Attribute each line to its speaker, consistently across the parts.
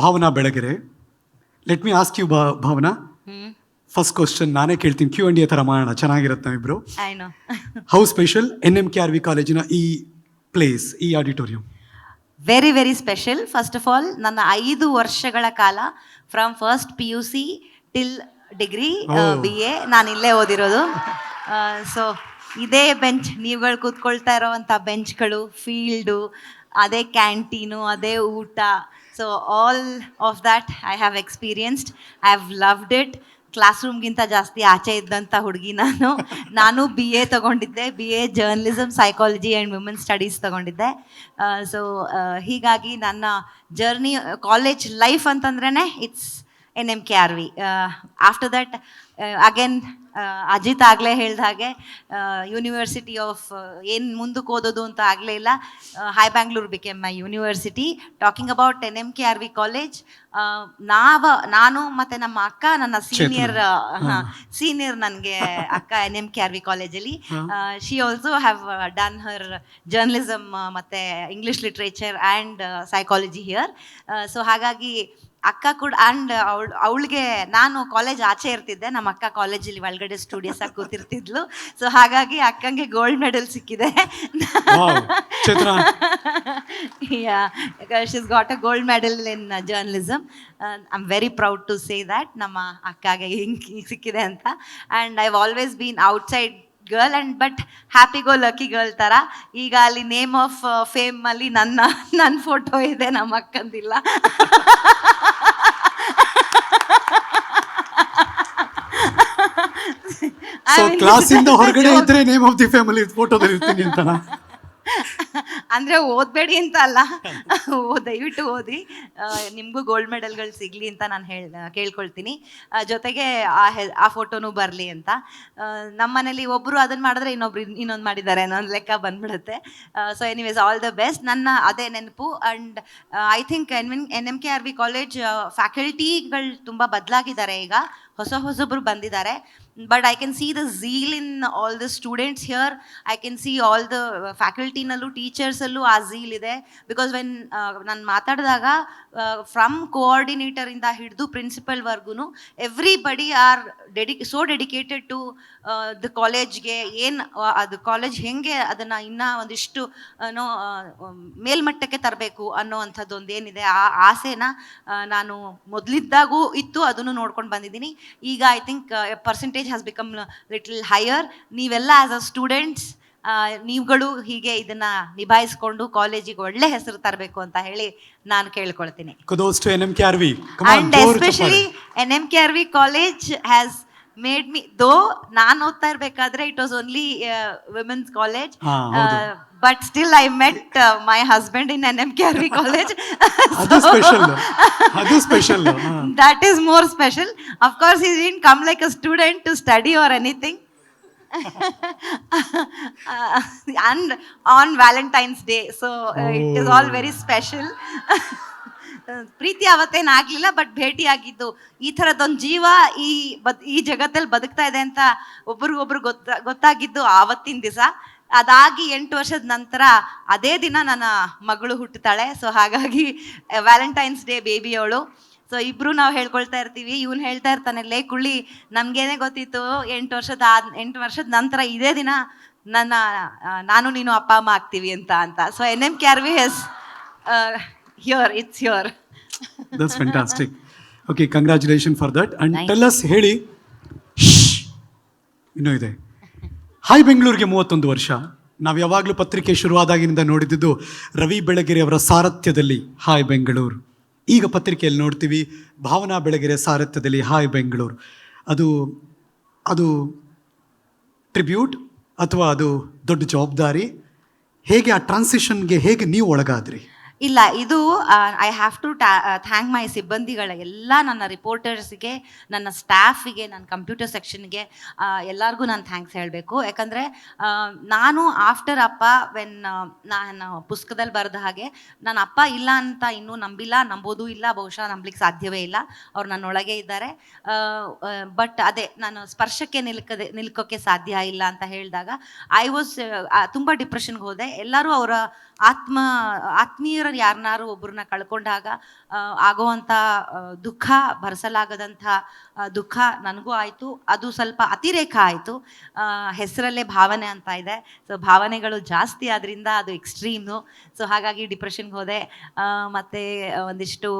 Speaker 1: Bhavana Belagere. Let me ask you Bhavana. First question ನಾನೇ ಕೇಳ್ತೀನಿ. Q and A ಥರ ಮಾಡೋಣ. ಚೆನ್ನಾಗಿರುತ್ತೆ ನಾವಿಬ್ರು. How special N M K R V ಕಾಲೇಜಿನ ಈ ಪ್ಲೇಸ್ ಈ auditorium
Speaker 2: very very special first of all ನನ್ನ ಐದು ವರ್ಷಗಳ ಕಾಲ from first P U C till degree. B A ನಾನು ಇಲ್ಲೇ ಓದಿರೋದು. ಸೊ ಇದೇ ಬೆಂಚ್ ನೀವುಗಳು ಕೂತ್ಕೊಳ್ತಾ ಇರೋವಂಥ ಬೆಂಚ್ಗಳು ಫೀಲ್ಡು ಅದೇ ಕ್ಯಾಂಟೀನು ಅದೇ ಊಟ so all of that I have experienced I have loved it class ರೂಮ್ಗಿಂತ ಜಾಸ್ತಿ ಆಚೆ ಇದ್ದಂಥ ಹುಡುಗಿ ನಾನು. ನಾನು ಬಿ ಎ ತೊಗೊಂಡಿದ್ದೆ. B A journalism psychology and women studies ತೊಗೊಂಡಿದ್ದೆ. ಸೊ ಹೀಗಾಗಿ ನನ್ನ journey college life ಅಂತಂದ್ರೇ it's N M K R V. After that again Ajith ಆಗಲೇ ಹೇಳ್ದ ಹಾಗೆ ಯೂನಿವರ್ಸಿಟಿ ಆಫ್ ಏನು ಮುಂದಕ್ಕೆ ಓದೋದು ಅಂತ ಆಗಲೇ ಇಲ್ಲ. Hi Bangalore became my university talking about N M K R V college ನಾವ ನಾನು ಮತ್ತು ನಮ್ಮ ಅಕ್ಕ ನನ್ನ ಸೀನಿಯರ್ ಸೀನಿಯರ್ ನನಗೆ ಅಕ್ಕ N M K R V ಕಾಲೇಜಲ್ಲಿ she also have done her journalism ಮತ್ತು English literature and psychology here so ಹಾಗಾಗಿ ಅಕ್ಕ ಕೂಡ ಆ್ಯಂಡ್ ಅವಳು ಅವಳಿಗೆ ನಾನು ಕಾಲೇಜ್ ಆಚೆ ಇರ್ತಿದ್ದೆ. ನಮ್ಮ ಅಕ್ಕ ಕಾಲೇಜಲ್ಲಿ ಒಳಗಡೆ ಸ್ಟೂಡಿಯೋಸ್ ಆಗಿ ಕೂತಿರ್ತಿದ್ಲು. ಸೊ ಹಾಗಾಗಿ ಅಕ್ಕಂಗೆ ಗೋಲ್ಡ್ ಮೆಡಲ್ ಸಿಕ್ಕಿದೆ.
Speaker 1: Wow. Got
Speaker 2: uh she's got a gold medal in proud journalism. Say that ನಮ್ಮ ಅಕ್ಕಗೆ ಹಿಂಗೆ ಸಿಕ್ಕಿದೆ ಅಂತ. And I've always been outside girl and but happy go lucky girl ಥರ ಈಗ ಅಲ್ಲಿ ನೇಮ್ ಆಫ್ ಫೇಮ್ ಅಲ್ಲಿ ನನ್ನ ನನ್ನ ಫೋಟೋ ಇದೆ ನಮ್ಮ ಅಕ್ಕಂದಿಲ್ಲ.
Speaker 1: ಸೊ
Speaker 2: ಕ್ಲಾಸ್ ಇಂದ
Speaker 1: ಹೊರಗಡೆ. ಇದ್ರೆ ನೇಮ್ ಆಫ್ ದಿ ಫ್ಯಾಮಿಲಿ ಫೋಟೋದಲ್ಲಿ ಇರ್ತೀನಿ ಅಂತ
Speaker 2: ಅಂದ್ರೆ ಓದ್ಬೇಡಿ ಅಂತ ಅಲ್ಲ. ದಯವಿಟ್ಟು ಓದಿ. ನಿಮ್ಗೂ ಗೋಲ್ಡ್ ಮೆಡಲ್ಗಳು ಸಿಗ್ಲಿ ಅಂತ ನಾನು ಹೇಳ್ ಕೇಳ್ಕೊಳ್ತೀನಿ. ಜೊತೆಗೆ ಆ ಹೆ ಆ ಫೋಟೋನು ಬರಲಿ ಅಂತ. ನಮ್ಮನೇಲಿ ನಮ್ಮ ಮನೇಲಿ ಒಬ್ಬರು ಅದನ್ನು ಮಾಡಿದ್ರೆ ಇನ್ನೊಬ್ರು ಇನ್ನೊಂದು ಮಾಡಿದ್ದಾರೆ ಅನ್ನೋ ಒಂದು ಲೆಕ್ಕ ಬಂದ್ಬಿಡುತ್ತೆ. So anyways all the best ನನ್ನ ಅದೇ ನೆನಪು. And I think N N M K R V college ಫ್ಯಾಕಲ್ಟಿಗಳು ತುಂಬ ಬದಲಾಗಿದ್ದಾರೆ ಈಗ. ಹೊಸ ಹೊಸಬ್ರು ಬಂದಿದ್ದಾರೆ. But I can see the zeal in all the students here I can see all the ಫ್ಯಾಕಲ್ಟಿನಲ್ಲೂ ಟೀಚರ್ಸಲ್ಲೂ ಆ ಝೀಲ್ ಇದೆ. ಬಿಕಾಸ್ ವೆನ್ ನಾನು ಮಾತಾಡಿದಾಗ ಫ್ರಮ್ ಕೋಆರ್ಡಿನೇಟರಿಂದ ಹಿಡಿದು ಪ್ರಿನ್ಸಿಪಲ್ವರೆಗೂ everybody are dedi so dedicated to the ಕಾಲೇಜ್ಗೆ ಏನು ಅದು ಕಾಲೇಜ್ ಹೆಂಗೆ ಅದನ್ನು ಇನ್ನೂ ಒಂದಿಷ್ಟು ಏನೋ ಮೇಲ್ಮಟ್ಟಕ್ಕೆ ತರಬೇಕು ಅನ್ನೋ ಏನಿದೆ ಆ ಆಸೆನ ನಾನು ಮೊದಲಿದ್ದಾಗೂ ಇತ್ತು, ಅದನ್ನು ನೋಡ್ಕೊಂಡು ಬಂದಿದ್ದೀನಿ. ಈಗ I think percentage has become little higher ನೀವೆಲ್ಲ ಆ್ಯಸ್ ಅ ಸ್ಟೂಡೆಂಟ್ಸ್ ನೀವುಗಳು ಹೀಗೆ ಇದನ್ನ ನಿಭಾಯಿಸಿಕೊಂಡು ಕಾಲೇಜಿಗೆ ಒಳ್ಳೆ ಹೆಸರು ತರಬೇಕು ಅಂತ ಹೇಳಿ ನಾನು ಕೇಳ್ಕೊಳ್ತೀನಿ.
Speaker 1: N M K R V
Speaker 2: and especially N M K R V college has made me though ನಾನು ಓದ್ತಾ ಇರ್ಬೇಕಾದ್ರೆ it was only women's college
Speaker 1: ಹಾ, ಹೌದು.
Speaker 2: But still I met my husband in N M K R V college
Speaker 1: ಅದು special ಅದು special
Speaker 2: that is more special. Of course, he didn't come like a student to study or anything. Uh, and on Valentine's Day, so uh, it is all very special. ಪ್ರೀತಿ ಅವತ್ತೇನು ಆಗಲಿಲ್ಲ but ಭೇಟಿ ಆಗಿದ್ದು ಈ ಥರದೊಂದು ಜೀವ ಈ ಬದ್, ಈ ಜಗತ್ತಲ್ಲಿ ಬದುಕ್ತಾ ಇದೆ ಅಂತ ಒಬ್ರಿಗೊಬ್ರು ಗೊತ್ತ, ಗೊತ್ತಾಗಿದ್ದು ಆವತ್ತಿನ ದಿವಸ. ಅದಾಗಿ ಎಂಟು ವರ್ಷದ ನಂತರ ಅದೇ ದಿನ ನನ್ನ ಮಗಳು ಹುಟ್ಟುತ್ತಾಳೆ ಸೊ ಹಾಗಾಗಿ ವ್ಯಾಲೆಂಟೈನ್ಸ್ ಡೇ ಬೇಬಿ ಅವಳು ಸೊ ಇಬ್ರು ನಾವು ಹೇಳ್ಕೊಳ್ತಾ ಇರ್ತೀವಿ. ಇವನು ಹೇಳ್ತಾ ಇರ್ತಾನೆ, ಲೇ, ಕುಳ್ಳಿ ನಮ್ಗೇನೆ ಗೊತ್ತಿತ್ತು. ಎಂಟು ವರ್ಷದ ಆದ, ಎಂಟು ವರ್ಷದ ನಂತರ ಇದೇ ದಿನ ನನ್ನ ನಾನು, ನೀನು ಅಪ್ಪ, ಅಮ್ಮ ಆಗ್ತೀವಿ ಅಂತ ಅಂತ. So N M K R V has here it's here.
Speaker 1: That's fantastic. Okay congratulations for that and
Speaker 2: Thank
Speaker 1: tell us ಹೇಳಿ. ಇನ್ನೂ ಇದೆ. ಹಾಯ್ ಬೆಂಗಳೂರಿಗೆ ಮೂವತ್ತೊಂದು ವರ್ಷ. ನಾವು ಯಾವಾಗಲೂ ಪತ್ರಿಕೆ ಶುರುವಾದಾಗಿನಿಂದ ನೋಡಿದ್ದು ರವಿ ಬೆಳಗೆರೆ ಅವರ ಸಾರಥ್ಯದಲ್ಲಿ. ಹಾಯ್ ಬೆಂಗಳೂರು ಈಗ ಪತ್ರಿಕೆಯಲ್ಲಿ ನೋಡ್ತೀವಿ ಭಾವನಾ ಬೆಳಗೆರೆ ಸಾರಥ್ಯದಲ್ಲಿ. ಹಾಯ್ ಬೆಂಗಳೂರು ಅದು ಅದು ಟ್ರಿಬ್ಯೂಟ್ ಅಥವಾ ಅದು ದೊಡ್ಡ ಜವಾಬ್ದಾರಿ? ಹೇಗೆ ಆ ಟ್ರಾನ್ಸಿಷನ್ಗೆ ಹೇಗೆ ನೀವು ಒಳಗಾದ್ರಿ?
Speaker 2: ಇಲ್ಲ, ಇದು I have to thank my ಸಿಬ್ಬಂದಿಗಳ ಎಲ್ಲ ನನ್ನ ರಿಪೋರ್ಟರ್ಸ್ಗೆ ನನ್ನ ಸ್ಟಾಫಿಗೆ ನನ್ನ ಕಂಪ್ಯೂಟರ್ ಸೆಕ್ಷನ್ಗೆ ಎಲ್ಲರಿಗೂ ನಾನು ಥ್ಯಾಂಕ್ಸ್ ಹೇಳಬೇಕು. ಯಾಕಂದರೆ ನಾನು ಆಫ್ಟರ್ ಅಪ್ಪ ವೆನ್ ನಾನು ಪುಸ್ತಕದಲ್ಲಿ ಬರೆದ ಹಾಗೆ, ನನ್ನ ಅಪ್ಪ ಇಲ್ಲ ಅಂತ ಇನ್ನೂ ನಂಬಿಲ್ಲ, ನಂಬೋದು ಇಲ್ಲ, ಬಹುಶಃ ನಂಬಲಿಕ್ಕೆ ಸಾಧ್ಯವೇ ಇಲ್ಲ. ಅವ್ರು ನನ್ನೊಳಗೆ ಇದ್ದಾರೆ. ಬಟ್ ಅದೇ, ನಾನು ಸ್ಪರ್ಶಕ್ಕೆ ನಿಲ್ಕದೆ ನಿಲ್ಕೋಕ್ಕೆ ಸಾಧ್ಯ ಇಲ್ಲ ಅಂತ ಹೇಳಿದಾಗ ಐ ವಾಸ್ ತುಂಬ ಡಿಪ್ರೆಷನ್ಗೆ ಹೋದೆ. ಎಲ್ಲರೂ ಅವರ ಆತ್ಮ, ಆತ್ಮೀಯರ ಜೀವನದಲ್ಲಿ ಯಾರನ್ನಾರು ಒಬ್ಬರನ್ನ ಕಳ್ಕೊಂಡಾಗ ಆಗೋವಂಥ ದುಃಖ ಭರಿಸಲಾಗದಂಥ ದುಃಖ ನನಗೂ ಆಯಿತು. ಅದು ಸ್ವಲ್ಪ ಅತಿರೇಕ ಆಯಿತು. ಹೆಸರಲ್ಲೇ ಭಾವನೆ ಅಂತ ಇದೆ. ಸೊ ಭಾವನೆಗಳು ಜಾಸ್ತಿ ಆದ್ರಿಂದ ಅದು ಎಕ್ಸ್ಟ್ರೀಮು ಸೊ ಹಾಗಾಗಿ ಡಿಪ್ರೆಷನ್ಗೆ ಹೋದೆ. ಮತ್ತೆ ಒಂದಿಷ್ಟು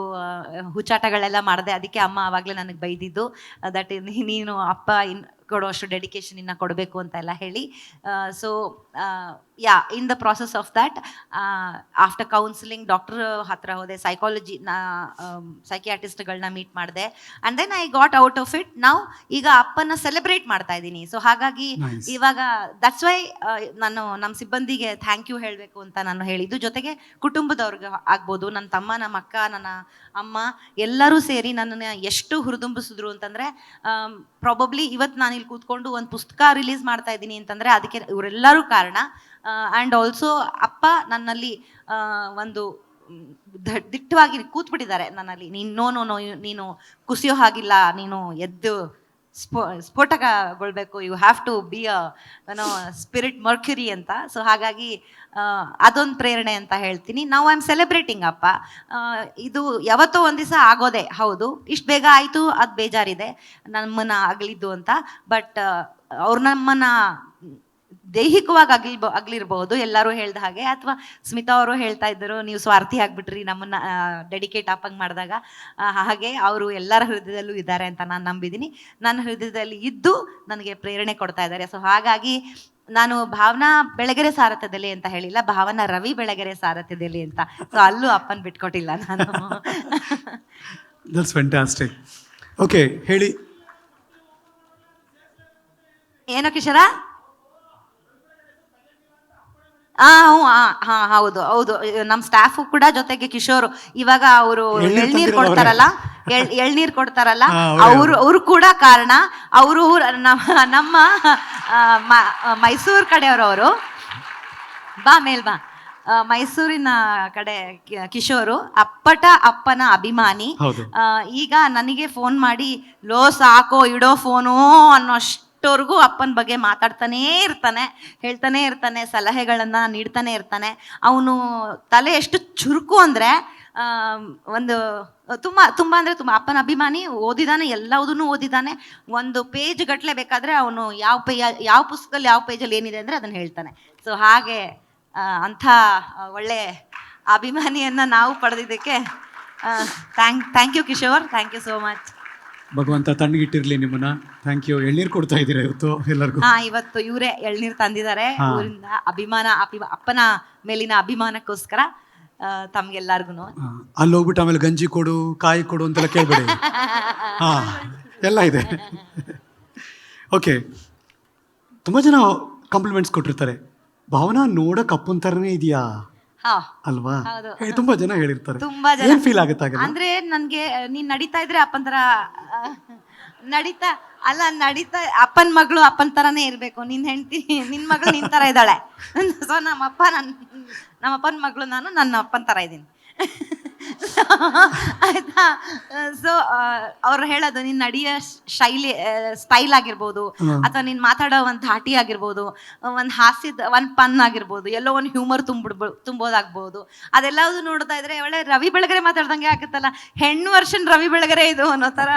Speaker 2: ಹುಚ್ಚಾಟಗಳೆಲ್ಲ ಮಾಡಿದೆ. ಅದಕ್ಕೆ ಅಮ್ಮ ಆವಾಗಲೇ ನನಗೆ ಬೈದಿದ್ದು. ದಟ್ ನೀನು ಅಪ್ಪ, ಇನ್ ಕೊಡುವಷ್ಟು ಡೆಡಿಕೇಶನ್ ಇನ್ನ ಕೊಡಬೇಕು ಅಂತ ಎಲ್ಲ ಹೇಳಿ. So yeah in the process of that after counselling doctor ಹತ್ರ ಹೋದೆ ಸೈಕಾಲಜಿ ನಾ ಸೈಕಿಯಾಟಿಸ್ಟ್ಗಳನ್ನ ಮೀಟ್ ಮಾಡಿದೆ. And then I got out of it ನಾವು ಈಗ ಅಪ್ಪನ ಸೆಲೆಬ್ರೇಟ್ ಮಾಡ್ತಾ ಇದ್ದೀನಿ. ಸೊ ಹಾಗಾಗಿ ಇವಾಗ ದಟ್ಸ್ ವೈ ನಾನು ನಮ್ಮ ಸಿಬ್ಬಂದಿಗೆ ಥ್ಯಾಂಕ್ ಯು ಹೇಳಬೇಕು ಅಂತ ನಾನು ಹೇಳಿದ್ದು. ಜೊತೆಗೆ ಕುಟುಂಬದವ್ರಿಗೆ ಆಗ್ಬೋದು. ನನ್ನ ತಮ್ಮ ನಮ್ಮ ಅಕ್ಕ ನನ್ನ ಅಮ್ಮ ಎಲ್ಲರೂ ಸೇರಿ ನನ್ನನ್ನು ಎಷ್ಟು ಹುರಿದುಂಬಿಸಿದ್ರು ಅಂತಂದರೆ ಪ್ರಾಬಬ್ಲಿ ಇವತ್ತು ನಾನು ಇಲ್ಲಿ ಕೂತ್ಕೊಂಡು ಒಂದು ಪುಸ್ತಕ ರಿಲೀಸ್ ಮಾಡ್ತಾ ಇದ್ದೀನಿ ಅಂತಂದರೆ ಅದಕ್ಕೆ ಇವರೆಲ್ಲರೂ ಕಾರಣ. ಆ್ಯಂಡ್ ಆಲ್ಸೋ ಅಪ್ಪ ನನ್ನಲ್ಲಿ ಒಂದು ದಿಟ್ಟವಾಗಿ ಕೂತ್ಬಿಟ್ಟಿದ್ದಾರೆ ನನ್ನಲ್ಲಿ. ನೀನು, ನೋ ನೋ ನೋ, ನೀನು ಕುಸಿಯೋ ಹಾಗಿಲ್ಲ. ನೀನು ಎದ್ದು ಸ್ಫೋ ಸ್ಫೋಟಕಗೊಳ್ಬೇಕು. You have to be a ಏನೋ ಸ್ಪಿರಿಟ್ ಮರ್ಕ್ಯುರಿ ಅಂತ. ಸೊ ಹಾಗಾಗಿ ಅದೊಂದು ಪ್ರೇರಣೆ ಅಂತ ಹೇಳ್ತೀನಿ. ನಾವು ಐ ಆಮ್ ಸೆಲೆಬ್ರೇಟಿಂಗ್ ಅಪ್ಪ ಇದು ಯಾವತ್ತೋ ಒಂದು ದಿವಸ ಆಗೋದೆ, ಹೌದು. ಇಷ್ಟು ಬೇಗ ಆಯಿತು, ಅದು ಬೇಜಾರಿದೆ. ನಮ್ಮನ್ನ ಆಗಲಿದ್ದು ಅಂತ. ಬಟ್ ಅವ್ರು ನಮ್ಮನ್ನ ದೈಹಿಕವಾಗಿ ಅಗ್ಲಿ ಆಗ್ಲಿರ್ಬಹುದು ಎಲ್ಲರೂ ಹೇಳ್ದ ಹಾಗೆ. ಅಥವಾ ಸ್ಮಿತಾ ಅವರು ಹೇಳ್ತಾ ಇದ್ದರು ನೀವು ಸ್ವಾರ್ಥಿ ಆಗ್ಬಿಟ್ರಿ ನಮ್ಮನ್ನ ಡೆಡಿಕೇಟ್ ಆಪಂಗ್ ಮಾಡಿದಾಗ. ಹಾಗೆ ಅವರು ಎಲ್ಲರ ಹೃದಯದಲ್ಲೂ ಇದ್ದಾರೆ ಅಂತ ನಾನು ನಂಬಿದ್ದೀನಿ ನನ್ನ ಹೃದಯದಲ್ಲಿ ಇದ್ದು ನನಗೆ ಪ್ರೇರಣೆ ಕೊಡ್ತಾ ಇದ್ದಾರೆ. ಸೊ ಹಾಗಾಗಿ ನಾನು ಭಾವನಾ ಬೆಳಗೆರೆ ಸಾರಥ್ಯದಲ್ಲಿ ಅಂತ ಹೇಳಿಲ್ಲ ಭಾವನಾ ರವಿ ಬೆಳಗೆರೆ ಸಾರಥ್ಯದಲ್ಲಿ ಅಂತ. ಸೊ ಅಲ್ಲೂ ಅಪ್ಪನ್ ಬಿಟ್ಕೊಟ್ಟಿಲ್ಲ ನಾನು.
Speaker 1: ದಟ್ಸ್ ಫ್ಯಾಂಟಾಸ್ಟಿಕ್ ಓಕೆ ಹೇಳಿ.
Speaker 2: ಏನೋ ಕಿಶೋರ? ಆ ಹಾ ಹೌದು ಹೌದು. ನಮ್ಮ ಸ್ಟಾಫು ಕೂಡ ಜೊತೆಗೆ ಕಿಶೋರ್. ಇವಾಗ ಅವರು
Speaker 1: ಎಳ್ನೀರ್
Speaker 2: ಕೊಡ್ತಾರಲ್ಲ ಎಳ್ ಎಳ್ನೀರ್ ಕೊಡ್ತಾರಲ್ಲ
Speaker 1: ಅವ್ರೇ,
Speaker 2: ಅವರು. ಕೂಡ ಕಾರಣ. ಅವರು ನಮ್ಮ ಮೈಸೂರು ಕಡೆಯವರು ಅವರು. ಬಾ ಮೇಲ್ ಬಾ. ಮೈಸೂರಿನ ಕಡೆ ಕಿಶೋರು ಅಪ್ಪಟ ಅಪ್ಪನ ಅಭಿಮಾನಿ. ಈಗ ನನಗೆ ಫೋನ್ ಮಾಡಿ ಲೋ ಸಾಕೋ ಇಡೋ ಫೋನು ಅನ್ನೋಷ್ಟವರೆಗೂ ಅಪ್ಪನ ಬಗ್ಗೆ ಮಾತಾಡ್ತಾನೇ ಇರ್ತಾನೆ, ಹೇಳ್ತಾನೆ ಇರ್ತಾನೆ, ಸಲಹೆಗಳನ್ನು ನೀಡ್ತಾನೆ ಇರ್ತಾನೆ. ಅವನು ತಲೆ ಎಷ್ಟು ಚುರುಕು ಅಂದರೆ ಒಂದು, ತುಂಬ ತುಂಬ ಅಂದರೆ ತುಂಬ ಅಪ್ಪನ ಅಭಿಮಾನಿ ಓದಿದಾನೆ, ಎಲ್ಲವುದನ್ನು ಓದಿದ್ದಾನೆ ಒಂದು ಪೇಜ್ ಗಟ್ಟಲೆ ಬೇಕಾದರೆ ಅವನು ಯಾವ ಪೇ, ಯಾವ ಪುಸ್ತಕದಲ್ಲಿ ಯಾವ ಪೇಜಲ್ಲಿ ಏನಿದೆ ಅಂದರೆ ಅದನ್ನು ಹೇಳ್ತಾನೆ. ಸೊ ಹಾಗೆ ಅಂಥ ಒಳ್ಳೆ ಅಭಿಮಾನಿಯನ್ನು ನಾವು ಪಡೆದಿದ್ದಕ್ಕೆ thank thank you Kishore thank you so much
Speaker 1: ಭಗವಂತ ತಣ್ಣಗಿಟ್ಟಿರ್ಲಿ ನಿಮ್ಮನ್ನ. ಥ್ಯಾಂಕ್ ಯು ಎಳ್ನೀರ್ ಕೊಡ್ತಾ ಇದ್ದೀರಾ ಇವತ್ತು ಎಲ್ಲರಿಗೂ?
Speaker 2: ಹಾ ಇವತ್ತು ಇವರೇ ಎಳ್ನೀರ್ ತಂದಿದ್ದಾರೆ.
Speaker 1: ಹಾ.
Speaker 2: ಊರಿಂದ ಅಭಿಮಾನ ಅಭಿ ಅಪ್ಪನ ಮೇಲಿನ ಅಭಿಮಾನಕ್ಕೋಸ್ಕರ ತಮ್ಗೆಲ್ಲಾರ್ಗು
Speaker 1: ಆ, ಅಲ್ಲಿ ಹೋಗ್ಬಿಟ್ಟು ಆಮೇಲೆ ಗಂಜಿ ಕೊಡು ಕಾಯಿ ಕೊಡು ಅಂತೆಲ್ಲ ಕೇಳಬೇಡಿ. ಹಾ ಎಲ್ಲ ಇದೆ. ಓಕೆ ತುಂಬ ಜನ ಕಾಂಪ್ಲಿಮೆಂಟ್ಸ್ ಕೊಟ್ಟಿರ್ತಾರೆ. ಭಾವನಾ ನೋಡಕ್ ಅಪ್ಪನ ಥರನೇ ಇದೆಯಾ?
Speaker 2: ಹಾ.
Speaker 1: ಅಲ್ವಾ?
Speaker 2: ಹೌದು.
Speaker 1: ತುಂಬಾ ಜನ ಹೇಳಿರ್ತಾರೆ.
Speaker 2: ತುಂಬಾ ಜನ.
Speaker 1: ಏನ್ ಫೀಲ್ ಆಗುತ್ತೆ ಆಗ
Speaker 2: ಅಂದ್ರೆ ನನ್ಗೆ ನೀನ್ ನಡೀತಾ ಇದ್ರೆ ಅಪ್ಪನ ತರ ಆ, ನಡೀತಾ ಅಲ್ಲ ನಡೀತಾ ಅಪ್ಪನ್ ಮಗಳು ಅಪ್ಪನ್ ತರಾನೇ ಇರ್ಬೇಕು. ನಿನ್ ಹೆಂಡತಿ ನಿನ್ ಮಗಳು ನಿನ್ ತರ ಇದ್ದಾಳೆ. ಸೊ ನಮ್ಮಪ್ಪ ನನ್ ನಮ್ಮಪ್ಪನ ಮಗಳು ನಾನು ನನ್ನ ಅಪ್ಪನ ತರ ಇದ್ದೀನಿ. ಆಯ್ತಾ? ಸೊ ಅವ್ರು ಹೇಳೋದು ನಿನ್ನ ನಡಿಯ ಶೈಲಿ ಸ್ಟೈಲ್ ಆಗಿರ್ಬೋದು ಅಥವಾ ನೀನ್ ಮಾತಾಡೋ ಒಂದು ಧಾಟಿ ಆಗಿರ್ಬೋದು ಒಂದು ಹಾಸ್ಯದ ಒಂದು ಪನ್ ಆಗಿರ್ಬೋದು ಎಲ್ಲೋ ಒಂದು ಹ್ಯೂಮರ್ ತುಂಬಿಡ್ಬೋ ತುಂಬೋದಾಗ್ಬೋದು ಅದೆಲ್ಲದು ನೋಡ್ತಾ ಇದ್ರೆ ಒಳ್ಳೆ ರವಿ ಬೆಳಗರೆ ಮಾತಾಡ್ದಂಗೆ ಆಗುತ್ತಲ್ಲ? ಹೆಣ್ಣು ವರ್ಷನ್ ರವಿ ಬೆಳಗರೆ ಇದು ಅನ್ನೋ ಥರ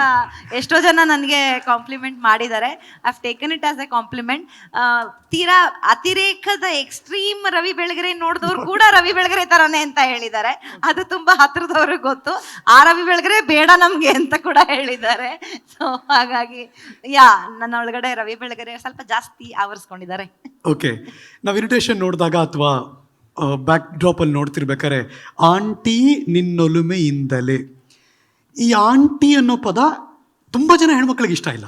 Speaker 2: ಎಷ್ಟೋ ಜನ ನನಗೆ ಕಾಂಪ್ಲಿಮೆಂಟ್ ಮಾಡಿದ್ದಾರೆ. I taken it as a compliment ತೀರಾ ಅತಿರೇಕದ ಎಕ್ಸ್ಟ್ರೀಮ್ ರವಿ ಬೆಳಗೆರೆ ನೋಡಿದವ್ರು ಕೂಡ ರವಿ ಬೆಳಗರೆ ತರಾನೇ ಅಂತ ಹೇಳಿದ್ದಾರೆ. ಅದು ತುಂಬಾ ಹತ್ರದವ್ರಿಗೆ ಗೊತ್ತು. ಆ ರವಿ ಬೆಳಗ್ರೆ ಬೇಡ ನಮ್ಗೆ ಅಂತ ಕೂಡ ಹೇಳಿದ್ದಾರೆ. ಸೊ ಹಾಗಾಗಿ, ಯಾ, ನನ್ನ ಒಳಗಡೆ ರವಿ ಬೆಳಗರೆ ಸ್ವಲ್ಪ ಜಾಸ್ತಿ ಆವರಿಸ್ಕೊಂಡಿದ್ದಾರೆ.
Speaker 1: ಓಕೆ ನಾವು ಇರಿಟೇಷನ್ ನೋಡಿದಾಗ ಅಥವಾ ಬ್ಯಾಕ್ ಡ್ರಾಪಲ್ಲಿ ನೋಡ್ತಿರ್ಬೇಕಾರೆ ಆಂಟಿ ನಿನ್ನೊಲುಮೆಯಿಂದಲೇ. ಈ ಆಂಟಿ ಅನ್ನೋ ಪದ ತುಂಬ ಜನ ಹೆಣ್ಮಕ್ಳಿಗೆ ಇಷ್ಟ ಇಲ್ಲ.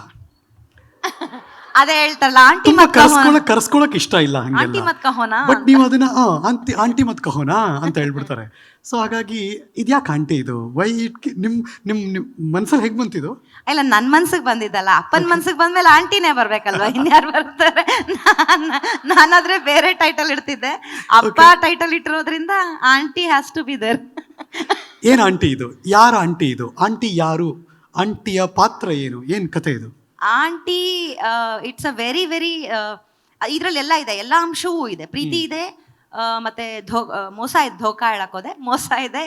Speaker 2: ಅದೇ ಹೇಳ್ತಾರಲ್ಲ ಆಂಟಿ
Speaker 1: ತುಂಬಾ
Speaker 2: ಮತ್ ಕಹೋನ.
Speaker 1: ಕರ್ಸ್ಕೊಳಕ್ ಕರ್ಸ್ಕೊಳಕ್ ಇಷ್ಟ ಇಲ್ಲ
Speaker 2: ಆಂಟಿ
Speaker 1: ಹಂಗೆಲ್ಲ
Speaker 2: ಮತ್ ಕಹೋನ?
Speaker 1: ಬಟ್ ನೀವು ಅದನ್ನ ಆ, ಆಂಟಿ ಆಂಟಿ ಮತ್ ಕಹೋನಾ ಅಂತ ಹೇಳ್ಬಿಡ್ತಾರೆ. ಸೊ ಹಾಗಾಗಿ ಇದ್ಯಾಕೆ ಆಂಟಿ ಇದು? ವೈ ಇಟ್ ನಿಮ್ ನಿಮ್ ನಿಮ್ ಮನ್ಸಲ್ಲಿ ಹೇಗ್ ಬಂತಿದು
Speaker 2: ಇಲ್ಲ ನನ್ ಮನ್ಸಿಗೆ ಬಂದಿದ್ದಲ್ಲ. ಅಪ್ಪನ ಮನ್ಸಿಗೆ ಬಂದ್ಮೇಲೆ ಆಂಟಿನೇ ಬರ್ಬೇಕಲ್ವಾ? ಇನ್ಯಾರು ಬರ್ತಾರೆ? ನಾನ್- ನಾನಾದ್ರೆ ಬೇರೆ ಟೈಟಲ್ ಇಡ್ತಿದ್ದೆ. ಅಪ್ಪ title ಇಟ್ಟಿರೋದ್ರಿಂದ aunty has to be there
Speaker 1: ಏನ್ ಆಂಟಿ ಇದು? ಯಾರ ಆಂಟಿ ಇದು? ಆಂಟಿ ಯಾರು? ಆಂಟಿಯ ಪಾತ್ರ ಏನು? ಏನ್ ಕತೆ ಇದು?
Speaker 2: Aunty it's a very very ಇದರಲ್ಲಿ ಎಲ್ಲ ಇದೆ ಎಲ್ಲ ಅಂಶವೂ ಇದೆ. ಪ್ರೀತಿ ಇದೆ ಮತ್ತೆ ಧೋ ಮೋಸ ಇದೆ ಧೋಕಾ ಹೇಳಕ್ಕೋದೆ ಮೋಸ ಇದೆ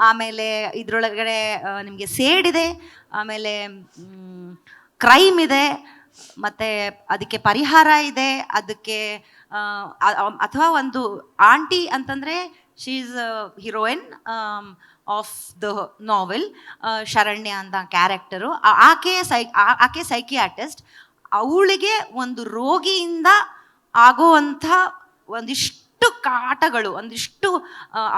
Speaker 2: ಆಮೇಲೆ ಇದರೊಳಗಡೆ ನಿಮಗೆ ಸೇಡಿದೆ ಆಮೇಲೆ ಕ್ರೈಮ್ ಇದೆ ಮತ್ತೆ ಅದಕ್ಕೆ ಪರಿಹಾರ ಇದೆ ಅದಕ್ಕೆ ಅಥವಾ ಒಂದು ಆಂಟಿ ಅಂತಂದ್ರೆ she is heroine of the novel Saranya ಅಂತ ಕ್ಯಾರೆಕ್ಟರು ಆಕೆ ಸೈ ಆಕೆ ಸೈಕಿಯಾಟಿಸ್ಟ್ ಅವಳಿಗೆ ಒಂದು ರೋಗಿಯಿಂದ ಆಗುವಂಥ ಒಂದಿಷ್ಟು ಕಾಟಗಳು, ಒಂದಿಷ್ಟು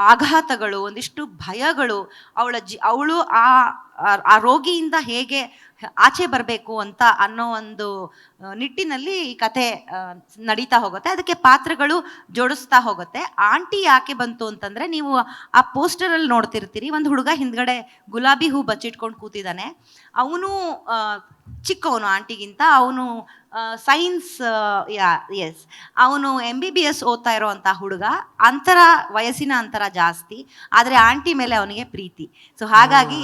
Speaker 2: ಆಘಾತಗಳು, ಒಂದಿಷ್ಟು ಭಯಗಳು ಅವಳ ಜಿ, ಅವಳು ಆ- ಆ ರೋಗಿಯಿಂದ ಹೇಗೆ ಆಚೆ ಬರಬೇಕು ಅಂತ ಅನ್ನೋ ಒಂದು ನಿಟ್ಟಿನಲ್ಲಿ ಈ ಕತೆ ನಡೀತಾ ಹೋಗುತ್ತೆ. ಅದಕ್ಕೆ ಪಾತ್ರಗಳು ಜೋಡಿಸ್ತಾ ಹೋಗುತ್ತೆ. ಆಂಟಿ ಯಾಕೆ ಬಂತು ಅಂತಂದ್ರೆ, ನೀವು ಆ ಪೋಸ್ಟರಲ್ಲಿ ನೋಡ್ತಿರ್ತೀರಿ, ಒಂದು ಹುಡುಗ ಹಿಂದ್ಗಡೆ ಗುಲಾಬಿ ಹೂ ಬಚ್ಚಿಟ್ಕೊಂಡು ಕೂತಿದ್ದಾನೆ. ಅವನು ಚಿಕ್ಕವನು ಆಂಟಿಗಿಂತ. ಅವನು ಸೈನ್ಸ್ ಯಾ ಎಸ್ ಅವನು ಎಂ ಬಿ ಬಿ ಎಸ್ ಓದ್ತಾ ಇರೋವಂಥ ಹುಡುಗ, ಅಂತರ, ವಯಸ್ಸಿನ ಅಂತರ ಜಾಸ್ತಿ, ಆದರೆ ಆಂಟಿ ಮೇಲೆ ಅವನಿಗೆ ಪ್ರೀತಿ. ಸೊ ಹಾಗಾಗಿ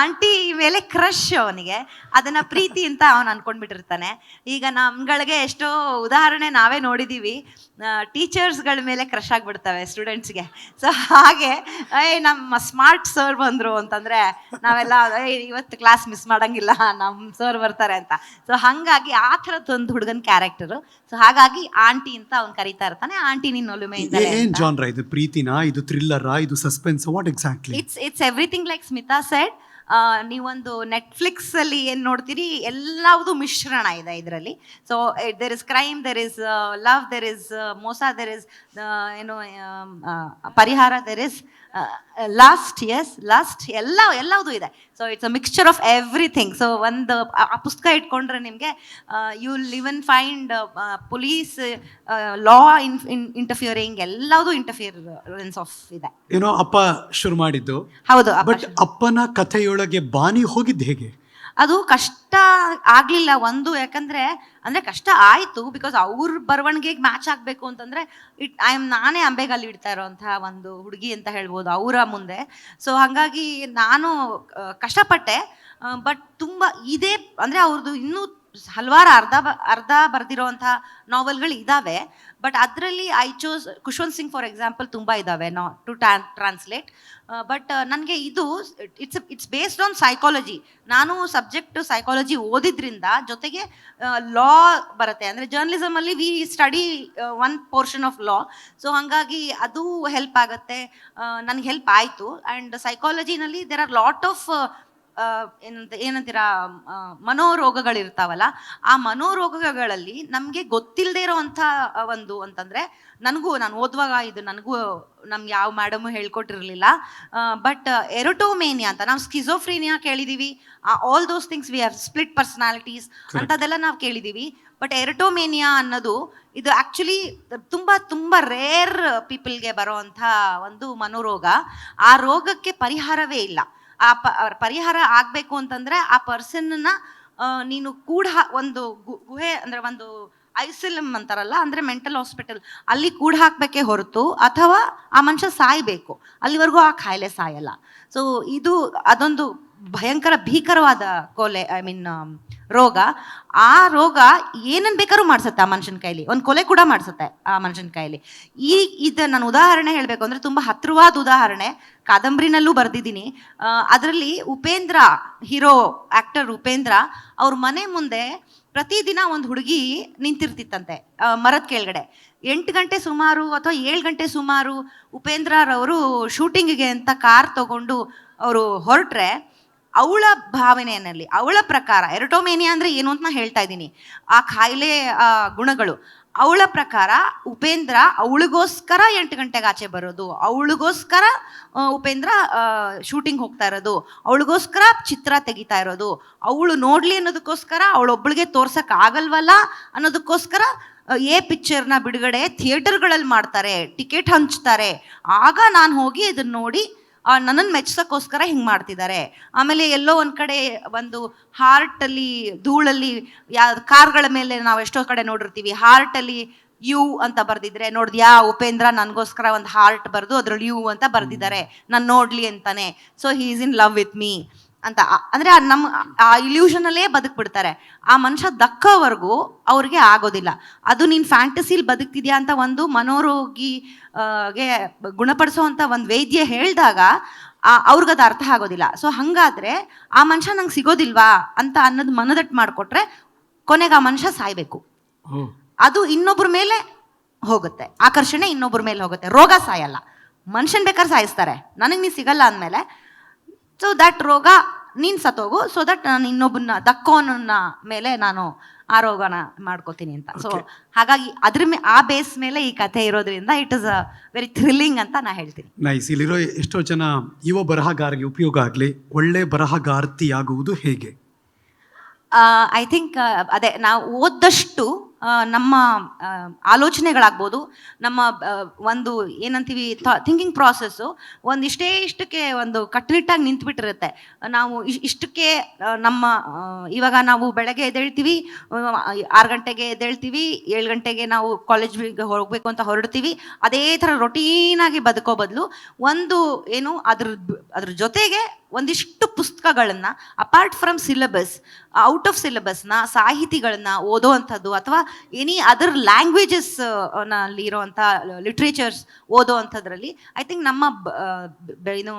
Speaker 2: ಆಂಟಿ ಮೇಲೆ ಕ್ರಶ್ ಅವನಿಗೆ. ಅದನ್ನ ಪ್ರೀತಿ ಅಂತ ಅವನು ಅನ್ಕೊಂಡ್ಬಿಟ್ಟಿರ್ತಾನೆ. ಈಗ ನಮ್ಗಳಿಗೆ ಎಷ್ಟೋ ಉದಾಹರಣೆ ನಾವೇ ನೋಡಿದೀವಿ. ಟೀಚರ್ಸ್ಗಳ ಮೇಲೆ ಕ್ರಶ್ ಆಗಿಬಿಡ್ತವೆ ಸ್ಟೂಡೆಂಟ್ಸ್ಗೆ ಸೊ ಹಾಗೆ, ಏಯ್, ನಮ್ಮ ಸ್ಮಾರ್ಟ್ ಸರ್ ಬಂದರು ಅಂತಂದ್ರೆ ನಾವೆಲ್ಲ, ಏಯ್, ಇವತ್ತು ಕ್ಲಾಸ್ ಮಿಸ್ ಮಾಡಂಗಿಲ್ಲ ನಮ್ಮ ಸರ್ ಬರ್ತಾರೆ ಅಂತ. ಸೊ ಹಾಗಾಗಿ ಆ ಥರದ್ದೊಂದು ಹುಡುಗನ ಕ್ಯಾರೆಕ್ಟರ್ ಸೊ ಹಾಗಾಗಿ ಆಂಟಿ ಅಂತ ಅವ್ನು ಕರೀತಾ ಇರ್ತಾನೆ ಆಂಟಿ ನಿನ್ನ ಒಲುಮೆಯಿಂದ
Speaker 1: ಏನ್ ಜಾನ್ರ ಇದು? ಪ್ರೀತಿನಾ? ಇದು ಥ್ರಿಲ್ಲರಾ ಇದು suspense what exactly
Speaker 2: it's it's everything like Smita said ನೀವೊಂದು ನೆಟ್ಫ್ಲಿಕ್ಸ್ ಅಲ್ಲಿ ಏನ್ ನೋಡ್ತೀರಿ ಎಲ್ಲವುದು ಮಿಶ್ರಣ ಇದೆ ಇದರಲ್ಲಿ. So there is crime there is love there is ಮೋಸ ದೆರ್ ಇಸ್ ಏನು ಆಮ್, ಆ, ಪರಿಹಾರ there is last as last ಎಲ್ಲ ಎಲ್ಲವೂ ಇದೆ. So it's a mixture of everything so ಒಂದು ಆ- ಪುಸ್ತಕ ಇಟ್ಕೊಂಡ್ರೆ ನಿಮಗೆ you live find police law in interfering ಎಲ್ಲದೂ ಇಂಟರ್ಫಿಯರೆನ್ಸ್ ಆಫ್ ಇದೆ.
Speaker 1: ಏನೋ ಅಪ್ಪ ಶುರು ಮಾಡಿದ್ದು.
Speaker 2: ಹೌದು
Speaker 1: ಬಟ್ ಅಪ್ಪನ ಕಥೆಯೊಳಗೆ ಬಾನಿ ಹೋಗಿದ್ದು ಹೇಗೆ?
Speaker 2: ಅದು ಕಷ್ಟ ಆಗಲಿಲ್ಲ ಒಂದು, ಯಾಕಂದ್ರೆ, ಅಂದ್ರೆ ಕಷ್ಟ ಆಯಿತು ಬಿಕಾಸ್ ಅವ್ರ ಬರವಣಿಗೆಗೆ ಮ್ಯಾಚ್ ಆಗಬೇಕು ಅಂತಂದ್ರೆ ಇಟ್ ಐ ಆಮ್ ನಾನೇ ಅಂಬೆಗಲ್ಲಿ ಇಡ್ತಾ ಇರೋಂತಹ ಒಂದು ಹುಡುಗಿ ಅಂತ ಹೇಳ್ಬೋದು ಅವರ ಮುಂದೆ. ಸೊ ಹಾಗಾಗಿ ನಾನು ಕಷ್ಟಪಟ್ಟೆ ಬಟ್ ತುಂಬಾ ಇದೇ, ಅಂದ್ರೆ ಅವ್ರದ್ದು ಇನ್ನೂ ಹಲವಾರು ಅರ್ಧ ಅರ್ಧ ಬರೆದಿರೋಂಥ ನಾವೆಲ್ಗಳು ಇದ್ದಾವೆ ಬಟ್ ಅದರಲ್ಲಿ I chose Khushwant Singh for example ತುಂಬ ಇದ್ದಾವೆ ನಾ ಟು ಟ್ರಾನ್ಸ್ಲೇಟ್ ಬಟ್ ನನಗೆ ಇದು it's it's based on psychology ನಾನು ಸಬ್ಜೆಕ್ಟ್ ಸೈಕಾಲಜಿ ಓದಿದ್ರಿಂದ ಜೊತೆಗೆ ಲಾ ಬರುತ್ತೆ. ಅಂದರೆ ಜರ್ನಲಿಸಮಲ್ಲಿ we study one portion of law so ಹಾಗಾಗಿ ಅದು ಹೆಲ್ಪ್ ಆಗುತ್ತೆ. ನನಗೆ ಹೆಲ್ಪ್ ಆಯಿತು. ಆ್ಯಂಡ್ ಸೈಕಾಲಜಿನಲ್ಲಿ ದೇರ್ ಆರ್ ಲಾಟ್ ಆಫ್ ಏನಂತ ಏನಂತೀರ ಮನೋರೋಗಗಳಿರ್ತಾವಲ್ಲ ಆ ಮನೋರೋಗಗಳಲ್ಲಿ ನಮಗೆ ಗೊತ್ತಿಲ್ಲದೆ ಇರೋವಂಥ ಒಂದು ಅಂತಂದರೆ ನನಗೂ ನಾನು ಓದುವಾಗ ಇದು ನನಗೂ ನಮ್ಗೆ ಯಾವ ಮೇಡಮು ಹೇಳ್ಕೊಟ್ಟಿರಲಿಲ್ಲ ಬಟ್ ಎರೋಟೋಮೇನಿಯಾ ಅಂತ ನಾವು ಸ್ಕಿಝೋಫ್ರೀನಿಯಾ ಕೇಳಿದ್ದೀವಿ all those things we are split personalities ಅಂಥದ್ದೆಲ್ಲ ನಾವು ಕೇಳಿದ್ದೀವಿ ಬಟ್ ಎರಟೋಮೇನಿಯಾ ಅನ್ನೋದು ಇದು ಆ್ಯಕ್ಚುಲಿ ತುಂಬ ತುಂಬ ರೇರ್ ಪೀಪಲ್ಗೆ ಬರೋವಂಥ ಒಂದು ಮನೋರೋಗ ಆ ರೋಗಕ್ಕೆ ಪರಿಹಾರವೇ ಇಲ್ಲ. ಆ ಪ ಪರಿಹಾರ ಆಗಬೇಕು ಅಂತಂದರೆ ಆ ಪರ್ಸನ್ನ ನೀನು ಕೂಡ ಒಂದು ಗುಹೆ ಅಂದರೆ ಒಂದು ಐಸಿಲಮ್ ಅಂತಾರಲ್ಲ, ಅಂದರೆ ಮೆಂಟಲ್ ಹಾಸ್ಪಿಟಲ್, ಅಲ್ಲಿ ಕೂಡ ಹಾಕಬೇಕೇ ಹೊರತು, ಅಥವಾ ಆ ಮನುಷ್ಯ ಸಾಯಬೇಕು, ಅಲ್ಲಿವರೆಗೂ ಆ ಕಾಯಿಲೆ ಸಾಯಲ್ಲ. ಸೊ ಇದು ಅದೊಂದು ಭಯಂಕರ ಭೀಕರವಾದ ಕೊಲೆ, ಐ ಮೀನ್ ರೋಗ, ಆ ರೋಗ ಏನನ್ನು ಬೇಕಾದ್ರೂ ಮಾಡಿಸುತ್ತೆ ಆ ಮನುಷ್ಯನ ಕೈಲಿ. ಒಂದು ಕೊಲೆ ಕೂಡ ಮಾಡಿಸುತ್ತೆ ಆ ಮನುಷ್ಯನ ಕೈಲಿ. ಈ, ಇದು ನಾನು ಉದಾಹರಣೆ ಹೇಳಬೇಕು ಅಂದರೆ ತುಂಬ ಹತ್ರವಾದ ಉದಾಹರಣೆ. ಕಾದಂಬರಿನಲ್ಲೂ ಬರೆದಿದ್ದೀನಿ. ಅದರಲ್ಲಿ ಉಪೇಂದ್ರ, ಹೀರೋ ಆ್ಯಕ್ಟರ್ ಉಪೇಂದ್ರ ಅವ್ರ ಮನೆ ಮುಂದೆ ಪ್ರತಿದಿನ ಒಂದು ಹುಡುಗಿ ನಿಂತಿರ್ತಿತ್ತಂತೆ ಮರದ ಕೆಳಗಡೆ. ಎಂಟು ಗಂಟೆ ಸುಮಾರು ಅಥವಾ ಏಳು ಗಂಟೆ ಸುಮಾರು ಉಪೇಂದ್ರರವರು ಶೂಟಿಂಗಿಗೆ ಅಂತ ಕಾರ್ ತಗೊಂಡು ಅವರು ಹೊರಟ್ರೆ ಅವಳ ಭಾವನೆಯಲ್ಲಿ, ಅವಳ ಪ್ರಕಾರ, ಎರಟೋಮೇನಿಯಾ ಅಂದರೆ ಏನು ಅಂತ ನಾನು ಹೇಳ್ತಾ ಇದ್ದೀನಿ. ಆ ಕಾಯಿಲೆ ಗುಣಗಳು, ಅವಳ ಪ್ರಕಾರ ಉಪೇಂದ್ರ ಅವಳಿಗೋಸ್ಕರ ಎಂಟು ಗಂಟೆಗೆ ಆಚೆ ಬರೋದು, ಅವಳಿಗೋಸ್ಕರ ಉಪೇಂದ್ರ ಶೂಟಿಂಗ್ ಹೋಗ್ತಾ ಇರೋದು, ಅವಳಿಗೋಸ್ಕರ ಚಿತ್ರ ತೆಗಿತಾ ಇರೋದು, ಅವಳು ನೋಡಲಿ ಅನ್ನೋದಕ್ಕೋಸ್ಕರ ಅವಳೊಬ್ಬಳಿಗೆ ತೋರ್ಸಕ್ಕೆ ಆಗಲ್ವಲ್ಲ ಅನ್ನೋದಕ್ಕೋಸ್ಕರ ಎ ಪಿಕ್ಚರ್ನ ಬಿಡುಗಡೆ ಥಿಯೇಟರ್ಗಳಲ್ಲಿ ಮಾಡ್ತಾರೆ ಟಿಕೆಟ್ ಹಂಚ್ತಾರೆ. ಆಗ ನಾನು ಹೋಗಿ ಇದನ್ನು ನೋಡಿ ನನ್ನನ್ನು ಮೆಚ್ಚಿಸೋಕ್ಕೋಸ್ಕರ ಹಿಂಗೆ ಮಾಡ್ತಿದ್ದಾರೆ. ಆಮೇಲೆ ಎಲ್ಲೋ ಒಂದು ಕಡೆ ಒಂದು ಹಾರ್ಟಲ್ಲಿ ಧೂಳಲ್ಲಿ ಯಾ ಕಾರ್ಗಳ ಮೇಲೆ ನಾವು ಎಷ್ಟೋ ಕಡೆ ನೋಡಿರ್ತೀವಿ. ಹಾರ್ಟಲ್ಲಿ ಯು ಅಂತ ಬರೆದಿದ್ರೆ ನೋಡಿದ್ಯಾ ಉಪೇಂದ್ರ ನನಗೋಸ್ಕರ ಒಂದು ಹಾರ್ಟ್ ಬರೆದು ಅದರಲ್ಲಿ ಯು ಅಂತ ಬರೆದಿದ್ದಾರೆ. ನಾನು ನೋಡಲಿ ಅಂತಾನೆ. So he is in love with me ಅಂತ. ಅಂದರೆ ನಮ್ಮ ಆ ಇಲ್ಯೂಷನಲ್ಲೇ ಬದುಕ್ಬಿಡ್ತಾರೆ. ಆ ಮನುಷ್ಯ ದಕ್ಕವರೆಗೂ ಅವ್ರಿಗೆ ಆಗೋದಿಲ್ಲ. ಅದು ನೀನು ಫ್ಯಾಂಟಸಿಲ್ ಬದುಕ್ತಿದ್ಯಾ ಅಂತ ಒಂದು ಮನೋರೋಗಿ ಗೆ ಗುಣಪಡಿಸೋವಂಥ ಒಂದು ವೈದ್ಯ ಹೇಳಿದಾಗ ಅವ್ರಿಗದು ಅರ್ಥ ಆಗೋದಿಲ್ಲ. ಸೊ ಹಾಗಾದ್ರೆ ಆ ಮನುಷ್ಯ ನಂಗೆ ಸಿಗೋದಿಲ್ವಾ ಅಂತ ಅನ್ನೋದು ಮನದಟ್ಟು ಮಾಡಿಕೊಟ್ರೆ ಕೊನೆಗೆ ಆ ಮನುಷ್ಯ ಸಾಯ್ಬೇಕು. ಅದು ಇನ್ನೊಬ್ಬರ ಮೇಲೆ ಹೋಗುತ್ತೆ. ಆಕರ್ಷಣೆ ಇನ್ನೊಬ್ಬರ ಮೇಲೆ ಹೋಗುತ್ತೆ. ರೋಗ ಸಾಯಲ್ಲ. ಮನುಷ್ಯನ್ ಬೇಕಾದ್ರೆ ಸಾಯಿಸ್ತಾರೆ. ನನಗೆ ನೀ ಸಿಗಲ್ಲ ಅಂದಮೇಲೆ ಸೊ ದಟ್ ರೋಗ ನೀನು ಸತ್ತೋಗು. ಸೊ ದಟ್ ನಾನು ಇನ್ನೊಬ್ಬನ ದಕ್ಕೋನನ್ನ ಮೇಲೆ ನಾನು ಆ ರೋಗನ ಮಾಡ್ಕೋತೀನಿ ಅಂತ. ಸೊ ಹಾಗಾಗಿ ಅದ್ರ ಮೇ ಆ ಬೇಸ್ ಮೇಲೆ ಈ ಕಥೆ ಇರೋದ್ರಿಂದ it is a very thrilling ಅಂತ ನಾ ಹೇಳ್ತೀನಿ.
Speaker 1: ನೈಸ್ ಇಲ್ಲಿರೋ ಎಷ್ಟೋ ಜನ ಯುವ ಬರಹಗಾರರಿಗೆ ಉಪಯೋಗ ಆಗಲಿ ಒಳ್ಳೆ ಬರಹಗಾರ್ತಿಯಾಗುವುದು ಹೇಗೆ?
Speaker 2: ಐ ಥಿಂಕ್ ಅದೇ ನಾವು ಓದಷ್ಟು ನಮ್ಮ ಆಲೋಚನೆಗಳಾಗ್ಬೋದು, ನಮ್ಮ ಒಂದು ಏನಂತೀವಿ ಥಿಂಕಿಂಗ್ ಪ್ರಾಸೆಸ್ಸು ಒಂದು ಇಷ್ಟೇ ಇಷ್ಟಕ್ಕೆ ಒಂದು ಕಟ್ಟುನಿಟ್ಟಾಗಿ ನಿಂತುಬಿಟ್ಟಿರುತ್ತೆ. ನಾವು ಇಷ್ಟಕ್ಕೆ ನಮ್ಮ ಇವಾಗ ನಾವು ಬೆಳಗ್ಗೆ ಎದ್ದೇಳ್ತೀವಿ ಆರು ಗಂಟೆಗೆ ಎದ್ದೇಳ್ತೀವಿ, ಏಳು ಗಂಟೆಗೆ ನಾವು ಕಾಲೇಜ್ಗೆ ಹೋಗಬೇಕು ಅಂತ ಹೊರಡ್ತೀವಿ, ಅದೇ ಥರ ರೊಟೀನಾಗಿ ಬದುಕೋ ಬದಲು ಒಂದು, ಏನು ಅದ್ರ ಅದ್ರ ಜೊತೆಗೆ ಒಂದಿಷ್ಟು ಪುಸ್ತಕಗಳನ್ನು apart from syllabus out of ಸಿಲೆಬಸ್ನ ಸಾಹಿತಿಗಳನ್ನು ಓದೋ ಅಂಥದ್ದು ಅಥವಾ ಎನಿ ಅದರ್ ಲ್ಯಾಂಗ್ವೇಜಸ್ನಲ್ಲಿ ಇರೋವಂಥ ಲಿಟ್ರೇಚರ್ಸ್ ಓದೋ ಅಂಥದ್ರಲ್ಲಿ ಐ ಥಿಂಕ್ ನಮ್ಮ ಏನು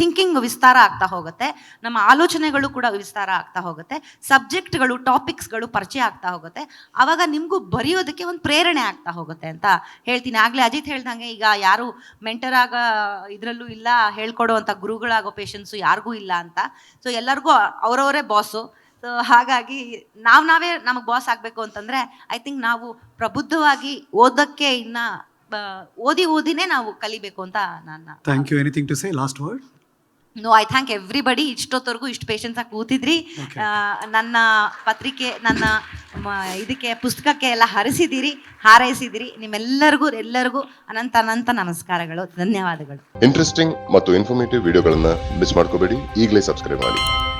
Speaker 2: ಥಿಂಕಿಂಗ್ ವಿಸ್ತಾರ ಆಗ್ತಾ ಹೋಗುತ್ತೆ, ನಮ್ಮ ಆಲೋಚನೆಗಳು ಕೂಡ ವಿಸ್ತಾರ ಆಗ್ತಾ ಹೋಗುತ್ತೆ ಸಬ್ಜೆಕ್ಟ್ಗಳು ಟಾಪಿಕ್ಸ್ಗಳು ಪರಿಚಯ ಆಗ್ತಾ ಹೋಗುತ್ತೆ ಆವಾಗ ನಿಮಗೂ ಬರೆಯೋದಕ್ಕೆ ಒಂದು ಪ್ರೇರಣೆ ಆಗ್ತಾ ಹೋಗುತ್ತೆ ಅಂತ ಹೇಳ್ತೀನಿ. ಆಗಲೇ ಅಜಿತ್ ಹೇಳ್ದಂಗೆ ಈಗ ಯಾರು ಮೆಂಟರ್ ಆಗ ಇದರಲ್ಲೂ ಇಲ್ಲ ಹೇಳ್ಕೊಡುವಂಥ ಗುರುಗಳಾಗೋ ಪೇಷನ್ಸು ಯಾರಿಗೂ ಇಲ್ಲ ಅಂತ. ಸೊ ಎಲ್ಲರಿಗೂ ಅವರವರೇ ಬಾಸು ಸೊ ಹಾಗಾಗಿ ನಾವು ನಾವೇ ನಮಗೆ ಬಾಸ್ ಆಗಬೇಕು ಅಂತಂದರೆ ಐ ಥಿಂಕ್ ನಾವು ಪ್ರಬುದ್ಧವಾಗಿ ಓದೋಕ್ಕೆ ಇನ್ನು ಓದಿ ಓದಿನೇ ನಾವು ಕಲಿಬೇಕು ಅಂತ ನನ್ನ
Speaker 1: thank you anything to say last word
Speaker 2: no I thank everybody ಇಷ್ಟೊತ್ತವರೆಗೂ ಇಷ್ಟು ಪೇಷನ್ಸ್ ಆಗಿ ಕೂತಿದ್ರಿ. ಆ, ನನ್ನ ಪತ್ರಿಕೆ ನನ್ನ ಮ- ಇದಕ್ಕೆ ಪುಸ್ತಕಕ್ಕೆ ಎಲ್ಲ ಹರಿಸಿದಿರಿ ಹಾರೈಸಿದಿರಿ. ನಿಮ್ಮೆಲ್ಲರಿಗೂ ಎಲ್ಲರಿಗೂ ಅನಂತ ಅನಂತ ನಮಸ್ಕಾರಗಳು. ಧನ್ಯವಾದಗಳು.
Speaker 3: ಇಂಟ್ರೆಸ್ಟಿಂಗ್ ಮತ್ತು ಇನ್ಫಾರ್ಮೇಟಿವ್ ವಿಡಿಯೋಗಳನ್ನು ಮಿಸ್ ಮಾಡ್ಕೋಬೇಡಿ. ಈಗಲೇ ಸಬ್ಸ್ಕ್ರೈಬ್ ಮಾಡಿ.